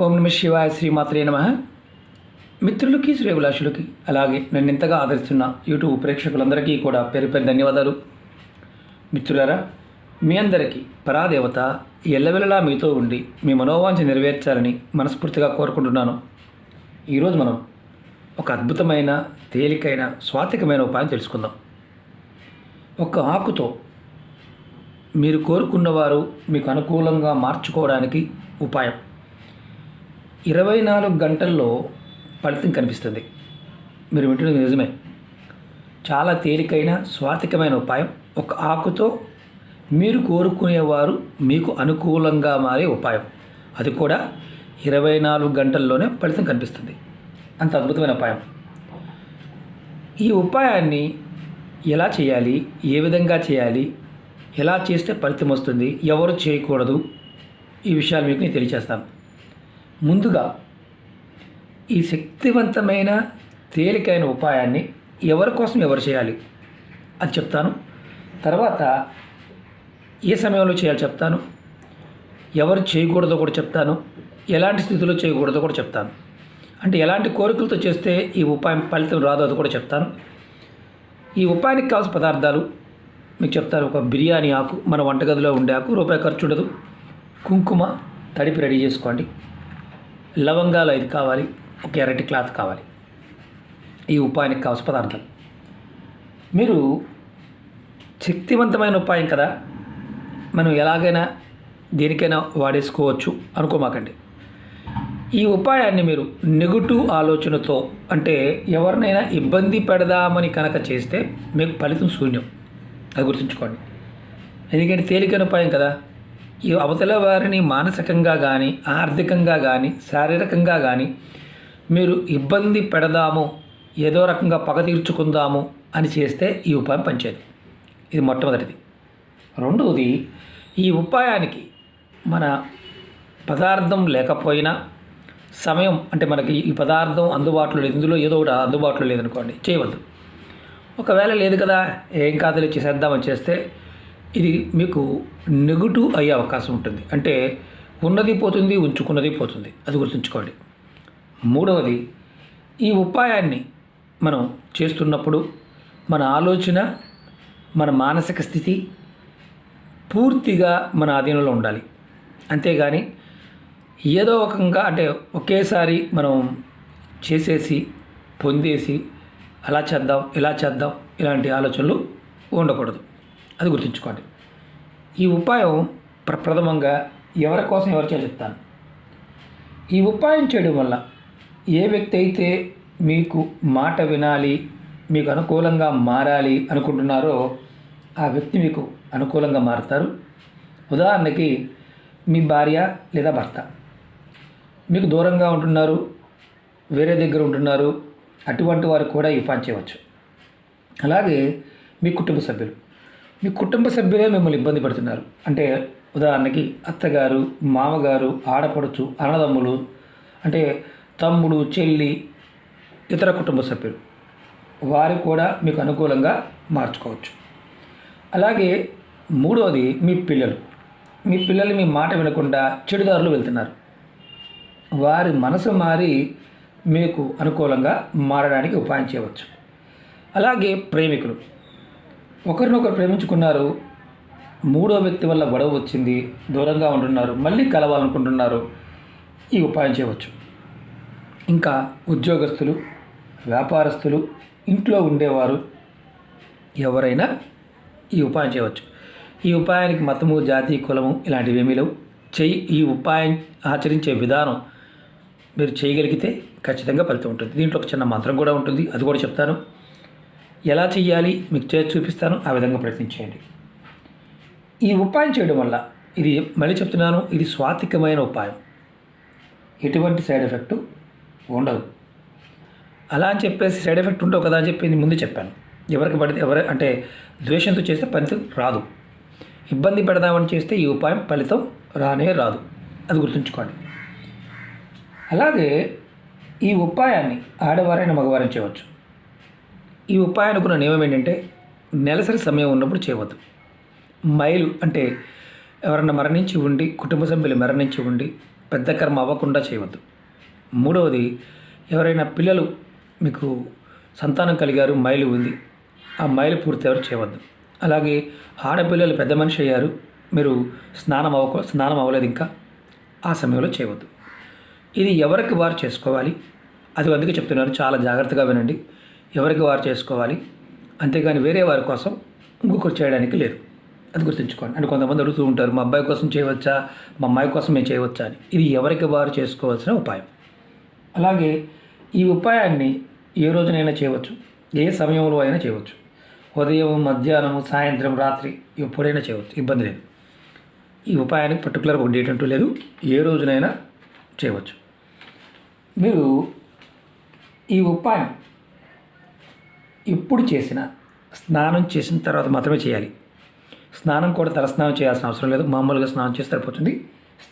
ఓం నమ శివాయ శ్రీమాత్రే నమ. మిత్రులకి శ్రేభిలాషులకి అలాగే నన్ను ఇంతగా ఆదరిస్తున్న యూట్యూబ్ ప్రేక్షకులందరికీ కూడా పేరు పేరు ధన్యవాదాలు. మిత్రులారా మీ అందరికీ పరాదేవత ఎల్లవెల్లలా మీతో ఉండి మీ మనోవాంఛ నెరవేర్చాలని మనస్ఫూర్తిగా కోరుకుంటున్నాను. ఈరోజు మనం ఒక అద్భుతమైన తేలికైన స్వాతికమైన ఉపాయం తెలుసుకుందాం. ఒక ఆకుతో మీరు కోరుకున్నవారు మీకు అనుకూలంగా మార్చుకోవడానికి ఉపాయం. ఇరవై నాలుగు గంటల్లో ఫలితం కనిపిస్తుంది. మీరు వింటున్నది నిజమే. చాలా తేలికైన స్వాతికమైన ఉపాయం. ఒక ఆకుతో మీరు కోరుకునేవారు మీకు అనుకూలంగా మారే ఉపాయం. అది కూడా ఇరవై నాలుగు గంటల్లోనే ఫలితం కనిపిస్తుంది. అంత అద్భుతమైన ఉపాయం. ఈ ఉపాయాన్ని ఎలా చేయాలి? ఏ విధంగా చేయాలి? ఎలా చేస్తే ఫలితం వస్తుంది? ఎవరు చేయకూడదు? ఈ విషయాలు మీకు నేను తెలియజేస్తాను ముందుగా ఈ శక్తివంతమైన తేలికైన ఉపాయాన్ని ఎవరి కోసం ఎవరు చేయాలి అని చెప్తాను. తర్వాత ఏ సమయంలో చేయాలో చెప్తాను. ఎవరు చేయకూడదో కూడా చెప్తాను. ఎలాంటి స్థితిలో చేయకూడదో కూడా చెప్తాను. అంటే ఎలాంటి కోరికలతో చేస్తే ఈ ఉపాయం ఫలితం రాదో అది కూడా చెప్తాను. ఈ ఉపాయానికి కావాల్సిన పదార్థాలు మీకు చెప్తాను. ఒక బిర్యానీ ఆకు మన వంటగదిలో ఉండే ఆకు రూపాయి ఖర్చు ఉండదు. కుంకుమ తడిపి రెడీ చేసుకోండి. లవంగాలు ఐదు కావాలి ఒక ఎరటి క్లాత్ కావాలి. ఈ ఉపాయానికి కావాల్సిన పదార్థాలు మీరు శక్తివంతమైన ఉపాయం కదా. మనం ఎలాగైనా దేనికైనా వాడేసుకోవచ్చు అనుకోమాకండి. ఈ ఉపాయాన్ని మీరు నెగటివ్ ఆలోచనతో అంటే ఎవరినైనా ఇబ్బంది పెడదామని కనుక చేస్తే మీకు ఫలితం శూన్యం. అది గుర్తుంచుకోండి. ఎందుకంటే తేలికైన ఉపాయం కదా. ఈ అవతల వారిని మానసికంగా కానీ ఆర్థికంగా కానీ శారీరకంగా కానీ మీరు ఇబ్బంది పెడదాము ఏదో రకంగా పగ తీర్చుకుందాము అని చేస్తే ఈ ఉపాయం పనిచేయదు. ఇది మొట్టమొదటిది. రెండవది ఈ ఉపాయానికి మన పదార్థం లేకపోయినా సమయం అంటే మనకి ఈ పదార్థం అందుబాటులో లేదు ఇందులో ఏదో ఒకటి అందుబాటులో లేదనుకోండి చేయవద్దు. ఒకవేళ లేదు కదా ఏం కాదులే చేసేద్దామని చేస్తే ఇది మీకు నెగటివ్ అయ్యే అవకాశం ఉంటుంది. అంటే ఉన్నది పోతుంది ఉంచుకున్నది పోతుంది. అది గుర్తుంచుకోండి. మూడవది ఈ ఉపాయాన్ని మనం చేస్తున్నప్పుడు మన ఆలోచన మన మానసిక స్థితి పూర్తిగా మన ఆధీనంలో ఉండాలి. అంతేగాని ఏదో రకంగా అంటే ఒకేసారి మనం చేసేసి పొందేసి అలా చేద్దాం ఇలా చేద్దాం ఇలాంటి ఆలోచనలు ఉండకూడదు. అది గుర్తుంచుకోండి. ఈ ఉపాయం ప్రప్రథమంగా ఎవరి కోసం ఎవరు చెప్తాను. ఈ ఉపాయం చేయడం వల్ల ఏ వ్యక్తి అయితే మీకు మాట వినాలి మీకు అనుకూలంగా మారాలి అనుకుంటున్నారో ఆ వ్యక్తి మీకు అనుకూలంగా మారుతారు. ఉదాహరణకి మీ భార్య లేదా భర్త మీకు దూరంగా ఉంటున్నారు వేరే దగ్గర ఉంటున్నారు అటువంటి వారు కూడా ఈ పని చేయవచ్చు. అలాగే మీ కుటుంబ సభ్యులు మీ కుటుంబ సభ్యులే మిమ్మల్ని ఇబ్బంది పడుతున్నారు. అంటే ఉదాహరణకి అత్తగారు మామగారు ఆడపడుచు అన్నదమ్ములు అంటే తమ్ముడు చెల్లి ఇతర కుటుంబ సభ్యులు. వారు కూడా మీకు అనుకూలంగా మార్చుకోవచ్చు. అలాగే మూడవది మీ పిల్లలు. మీ పిల్లలు మీ మాట వినకుండా చెడుదారులు వెళ్తున్నారు. వారి మనసు మారి మీకు అనుకూలంగా మారడానికి ఉపాయం చేయవచ్చు. అలాగే ప్రేమికులు. ఒకరినొకరు ప్రేమించుకున్నారు. మూడో వ్యక్తి వల్ల గొడవ వచ్చింది. దూరంగా ఉంటున్నారు. మళ్ళీ కలవాలనుకుంటున్నారు. ఈ ఉపాయం చేయవచ్చు. ఇంకా ఉద్యోగస్తులు వ్యాపారస్తులు ఇంట్లో ఉండేవారు ఎవరైనా ఈ ఉపాయం చేయవచ్చు. ఈ ఉపాయానికి మతము జాతి కులము ఇలాంటివి ఏమీ లేవు. చెయ్యి ఈ ఉపాయం ఆచరించే విధానం మీరు చేయగలిగితే ఖచ్చితంగా ఫలితం ఉంటుంది. దీంట్లో ఒక చిన్న మంత్రం కూడా ఉంటుంది. అది కూడా చెప్తాను. ఎలా చేయాలి మీకు చేసి చూపిస్తాను ఆ విధంగా ప్రయత్నించేయండి. ఈ ఉపాయం చేయడం వల్ల ఇది మళ్ళీ చెప్తున్నాను ఇది స్వాతికమైన ఉపాయం. ఎటువంటి సైడ్ ఎఫెక్ట్ ఉండదు. అలా అని చెప్పేసి సైడ్ ఎఫెక్ట్ ఉండవు కదా అని చెప్పి ముందు చెప్పాను. ఎవరికి పడితే ఎవరు అంటే ద్వేషంతో చేస్తే ఫలితం రాదు. ఇబ్బంది పెడదామని చేస్తే ఈ ఉపాయం ఫలితం రానే రాదు. అది గుర్తుంచుకోండి. అలాగే ఈ ఉపాయాన్ని ఆడవారైన మగవారైన చేయవచ్చు. ఈ ఉపాయానికి ఉన్న నియమం ఏంటంటే నెలసరి సమయం ఉన్నప్పుడు చేయవద్దు. మైలు అంటే ఎవరన్నా మరణించి ఉండి కుటుంబ సభ్యులు మరణించి ఉండి పెద్ద కర్మ అవ్వకుండా చేయవద్దు. మూడవది ఎవరైనా పిల్లలు మీకు సంతానం కలిగారు మైలు ఉంది ఆ మైలు పూర్తి ఎవరు చేయవద్దు. అలాగే ఆడపిల్లలు పెద్ద మనిషి అయ్యారు మీరు స్నానం అవ్వ స్నానం అవ్వలేదు ఇంకా ఆ సమయంలో చేయవద్దు. ఇది ఎవరికి వారు చేసుకోవాలి? అది అందుకే చెప్తున్నారు చాలా జాగ్రత్తగా వినండి. ఎవరికి వారు చేసుకోవాలి? అంతేగాని వేరే వారి కోసం ఇంకొకరు చేయడానికి లేదు. అది గుర్తుంచుకోండి. అంటే కొంతమంది అడుగుతూ ఉంటారు మా అబ్బాయి కోసం చేయవచ్చా? మా అమ్మాయి కోసం మేము చేయవచ్చా? అని. ఇది ఎవరికి వారు చేసుకోవాల్సిన ఉపాయం. అలాగే ఈ ఉపాయాన్ని ఏ రోజునైనా చేయవచ్చు. ఏ సమయంలో అయినా చేయవచ్చు. ఉదయం మధ్యాహ్నం సాయంత్రం రాత్రి ఎప్పుడైనా చేయవచ్చు. ఇబ్బంది లేదు. ఈ ఉపాయానికి పర్టికులర్గా ఒక డేట్ అంటూ లేదు. ఏ రోజునైనా చేయవచ్చు. మీరు ఈ ఉపాయం ఎప్పుడు చేసిన స్నానం చేసిన తర్వాత మాత్రమే చేయాలి. స్నానం కూడా తలస్నానం చేయాల్సిన అవసరం లేదు. మామూలుగా స్నానం చేస్తే సరిపోతుంది.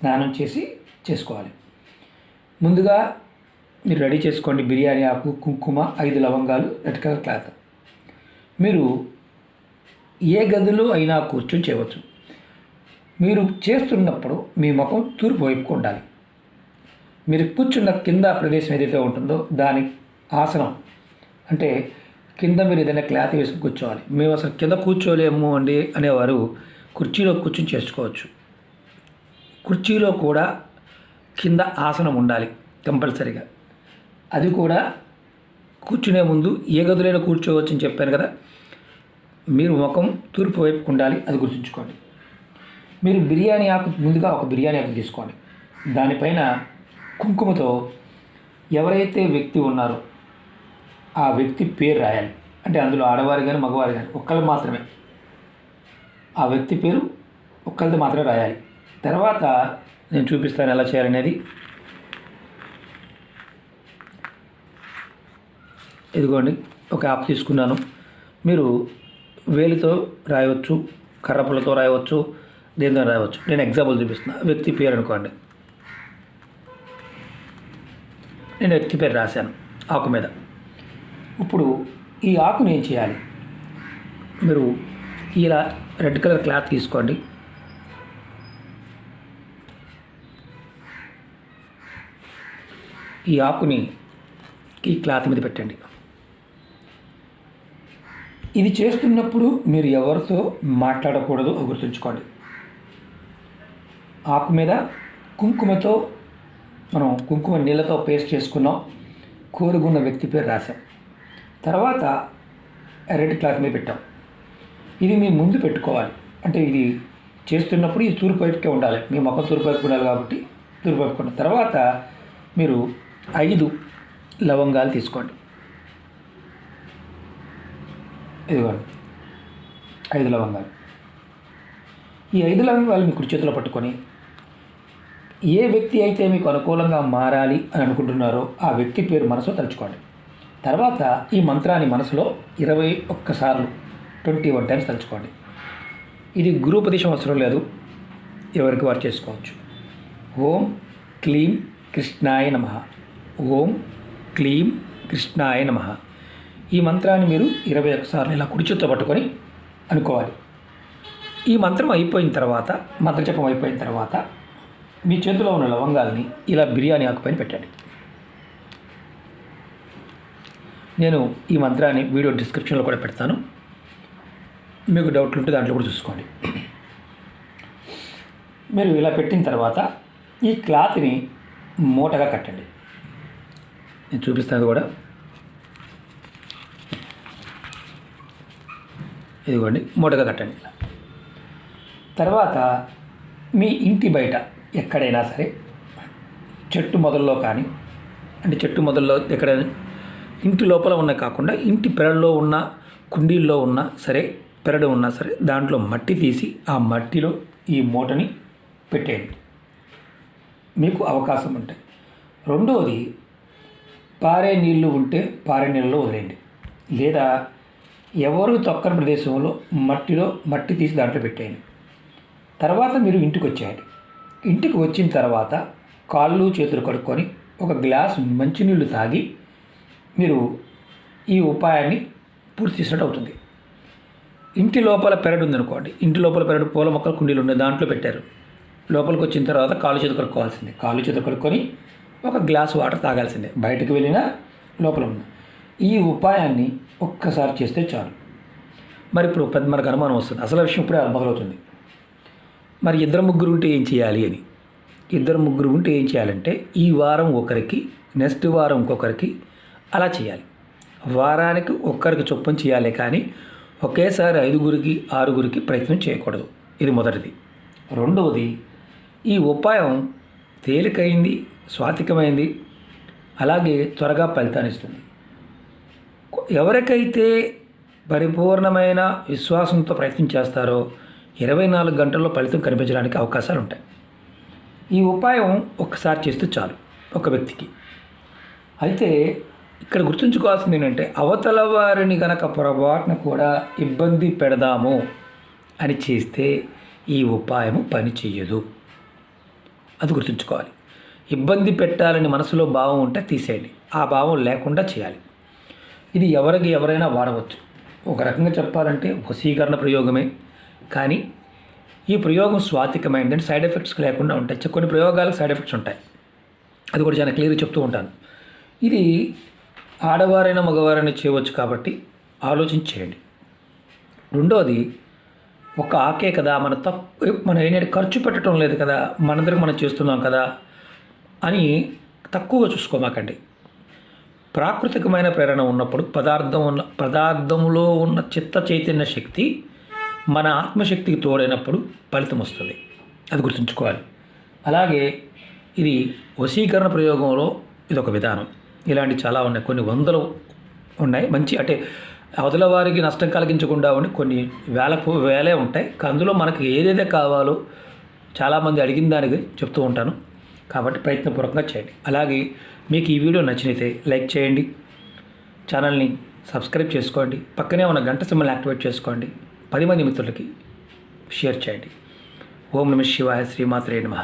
స్నానం చేసి చేసుకోవాలి. ముందుగా మీరు రెడీ చేసుకోండి. బిర్యానీ ఆకు కుంకుమ ఐదు లవంగాలు రెడ్ కలర్ క్లాత్. మీరు ఏ గదిలో అయినా కూర్చొని చేయవచ్చు. మీరు చేస్తున్నప్పుడు మీ ముఖం తూర్పు వైపుకు ఉండాలి. మీరు కూర్చున్న కింద ప్రదేశం ఏదైతే ఉంటుందో దాని ఆసనం అంటే కింద మీరు ఏదైనా క్లాత్ వేసుకుని కూర్చోవాలి. మేము అసలు కింద కూర్చోలేము అండి అనేవారు కుర్చీలో కూర్చొని చేసుకోవచ్చు. కుర్చీలో కూడా కింద ఆసనం ఉండాలి కంపల్సరీగా. అది కూడా కూర్చునే ముందు ఏ గదులైనా కూర్చోవచ్చు అని చెప్పాను కదా మీరు ముఖం తూర్పు వైపుకు ఉండాలి అది గుర్తుంచుకోండి. మీరు బిర్యానీ ఆకు ముందుగా ఒక బిర్యానీ ఆకు తీసుకోండి. దానిపైన కుంకుమతో ఎవరైతే వ్యక్తి ఉన్నారో ఆ వ్యక్తి పేరు రాయాలి. అంటే అందులో ఆడవారు కానీ మగవారు కానీ ఒక్కళ్ళు మాత్రమే. ఆ వ్యక్తి పేరు ఒక్కళ్ళది మాత్రమే రాయాలి. తర్వాత నేను చూపిస్తాను ఎలా చేయాలనేది. ఇదిగోండి ఒక యాప్ తీసుకున్నాను. మీరు వేలితో రాయవచ్చు కర్రపులతో రాయవచ్చు దేనితో రాయవచ్చు. నేను ఎగ్జాంపుల్ చూపిస్తున్నా. వ్యక్తి పేరు అనుకోండి. నేను వ్యక్తి పేరు రాశాను. ఆకు మీద. ఇప్పుడు ఈ ఆకును ఏం చేయాలి? మీరు ఇలా రెడ్ కలర్ క్లాత్ తీసుకోండి. ఈ ఆకుని ఈ క్లాత్ మీద పెట్టండి. ఇది చేస్తున్నప్పుడు మీరు ఎవరితో మాట్లాడకూడదు గుర్తుంచుకోండి. ఆకు మీద కుంకుమతో మనం కుంకుమ నీళ్ళతో పేస్ట్ చేసుకున్నాం. కోరుకున్న వ్యక్తి పేరు రాశాం. తర్వాత రెడ్ క్లాత్ మీద పెట్టాం. ఇది మీ ముందు పెట్టుకోవాలి. అంటే ఇది చేస్తున్నప్పుడు ఇది తూర్పు వైపుకే ఉండాలి. మీ మొక్క తూర్పు వైపు ఉండాలి కాబట్టి తూర్పు వైపు ఉండాలి. తర్వాత మీరు ఐదు లవంగాలు తీసుకోండి. ఇదిగోండి. ఐదు లవంగాలు. ఈ ఐదు లవంగాలు మీ కుడి చేతిలో పట్టుకొని ఏ వ్యక్తి అయితే మీకు అనుకూలంగా మారాలి అని అనుకుంటున్నారో ఆ వ్యక్తి పేరు మనసులో తలుచుకోండి. తర్వాత ఈ మంత్రాన్ని మనసులో ఇరవై ఒక్కసార్లు ట్వంటీ వన్ టైమ్స్ తలుచుకోండి. ఇది గురుపదేశం అవసరం లేదు. ఎవరికి వారు చేసుకోవచ్చు. ఓం క్లీం కృష్ణాయ నమ. ఓం క్లీం కృష్ణాయ నమ. ఈ మంత్రాన్ని మీరు ఇరవై ఒకసారి ఇలా కుడి పట్టుకొని అనుకోవాలి. ఈ మంత్రం అయిపోయిన తర్వాత మంత్రజపం అయిపోయిన తర్వాత మీ చేతిలో ఉన్న లవంగాల్ని ఇలా బిర్యానీ ఆకుపైన పెట్టండి. నేను ఈ మంత్రాన్ని వీడియో డిస్క్రిప్షన్లో కూడా పెడతాను. మీకు డౌట్లు ఉంటే దాంట్లో కూడా చూసుకోండి. మీరు ఇలా పెట్టిన తర్వాత ఈ క్లాత్ని మూటగా కట్టండి. నేను చూపిస్తాను కూడా. ఇదిగోండి మూటగా కట్టండి. తర్వాత మీ ఇంటి బయట ఎక్కడైనా సరే చెట్టు మొదల్లో కానీ అంటే చెట్టు మొదల్లో ఎక్కడైనా ఇంటి లోపల ఉన్న కాకుండా ఇంటి పెరడులో ఉన్న కుండీల్లో ఉన్న సరే పెరడు ఉన్నా సరే దాంట్లో మట్టి తీసి ఆ మట్టిలో ఈ మూటని పెట్టేయండి. మీకు అవకాశం ఉంటాయి రెండవది పారే నీళ్ళు ఉంటే పారే నీళ్ళలో వదిలేయండి. లేదా ఎవరు తొక్కని ప్రదేశంలో మట్టిలో మట్టి తీసి దాంట్లో పెట్టేయండి. తర్వాత మీరు ఇంటికి వచ్చేయండి. ఇంటికి వచ్చిన తర్వాత కాళ్ళు చేతులు కడుక్కొని ఒక గ్లాస్ మంచినీళ్ళు తాగి మీరు ఈ ఉపాయాన్ని పూర్తి చేసినట్టు అవుతుంది. ఇంటి లోపల పెరడు ఉందనుకోండి. ఇంటి లోపల పెరడు పూల మొక్కలు కుండీలు ఉన్నాయి దాంట్లో పెట్టారు. లోపలికి వచ్చిన తర్వాత కాలు చేతులు కడుక్కోవాల్సిందే. కాలు చేతులు కడుక్కొని ఒక గ్లాస్ వాటర్ తాగాల్సిందే. బయటకు వెళ్ళినా లోపల ఉన్న. ఈ ఉపాయాన్ని ఒక్కసారి చేస్తే చాలు. మరి ఇప్పుడు పెద్ద మనకు అనుమానం వస్తుంది. అసలు విషయం ఇప్పుడే మొదలవుతుంది. మరి ఇద్దరు ముగ్గురు ఉంటే ఏం చేయాలి అని. ఇద్దరు ముగ్గురు ఉంటే ఏం చేయాలంటే ఈ వారం ఒకరికి నెక్స్ట్ వారం ఇంకొకరికి అలా చేయాలి. వారానికి ఒక్కరికి చొప్పున చేయాలి కానీ ఒకేసారి ఐదుగురికి ఆరుగురికి ప్రయత్నం చేయకూడదు. ఇది మొదటిది. రెండవది ఈ ఉపాయం తేలికైంది స్వాతికమైంది అలాగే త్వరగా ఫలితాన్ని ఇస్తుంది. ఎవరికైతే పరిపూర్ణమైన విశ్వాసంతో ప్రయత్నం చేస్తారో ఇరవై నాలుగు గంటల్లో ఫలితం కనిపించడానికి అవకాశాలు ఉంటాయి. ఈ ఉపాయం ఒక్కసారి చేస్తే చాలు ఒక వ్యక్తికి. అయితే ఇక్కడ గుర్తుంచుకోవాల్సింది ఏంటంటే అవతల వారిని గనక పొరపాటున కూడా ఇబ్బంది పెడదాము అని చేస్తే ఈ ఉపాయము పని చెయ్యదు. అది గుర్తుంచుకోవాలి. ఇబ్బంది పెట్టాలని మనసులో భావం ఉంటే తీసేయండి. ఆ భావం లేకుండా చేయాలి. ఇది ఎవరికి ఎవరైనా వాడవచ్చు. ఒక రకంగా చెప్పాలంటే వశీకరణ ప్రయోగమే. కానీ ఈ ప్రయోగం స్వాతికమైందంటే సైడ్ ఎఫెక్ట్స్ లేకుండా ఉంటాయి. కొన్ని ప్రయోగాలకు సైడ్ ఎఫెక్ట్స్ ఉంటాయి. అది కూడా చాలా క్లియర్గా చెప్తూ ఉంటాను. ఇది ఆడవారైనా మగవారైనా చేయవచ్చు కాబట్టి ఆలోచించేయండి రెండవది రెండోది ఒక ఆకే కదా మన తప్పు మనం ఏంటంటే ఖర్చు పెట్టడం లేదు కదా మనందరికి మనం చేస్తున్నాం కదా అని తక్కువగా చూసుకోమాకండి. ప్రాకృతికమైన ప్రేరణ ఉన్నప్పుడు పదార్థం ఉన్న పదార్థంలో ఉన్న చిత్త చైతన్య శక్తి మన ఆత్మశక్తికి తోడైనప్పుడు ఫలితం వస్తుంది. అది గుర్తుంచుకోవాలి. అలాగే ఇది వశీకరణ ప్రయోగంలో ఇది ఒక విధానం. ఇలాంటి చాలా ఉన్నాయి. కొన్ని వందలు ఉన్నాయి. మంచి అంటే అవతల వారికి నష్టం కలిగించకుండా ఉండి కొన్ని వేల వేలే ఉంటాయి. అందులో మనకి ఏదైతే కావాలో చాలామంది అడిగిన దానికి చెప్తూ ఉంటాను. కాబట్టి ప్రయత్నపూర్వకంగా చేయండి. అలాగే మీకు ఈ వీడియో నచ్చినైతే లైక్ చేయండి. ఛానల్ని సబ్స్క్రైబ్ చేసుకోండి. పక్కనే ఉన్న గంట సింబల్ యాక్టివేట్ చేసుకోండి. పది మంది మిత్రులకి షేర్ చేయండి. ఓం నమ శివాయ శ్రీమాత్రే నమ.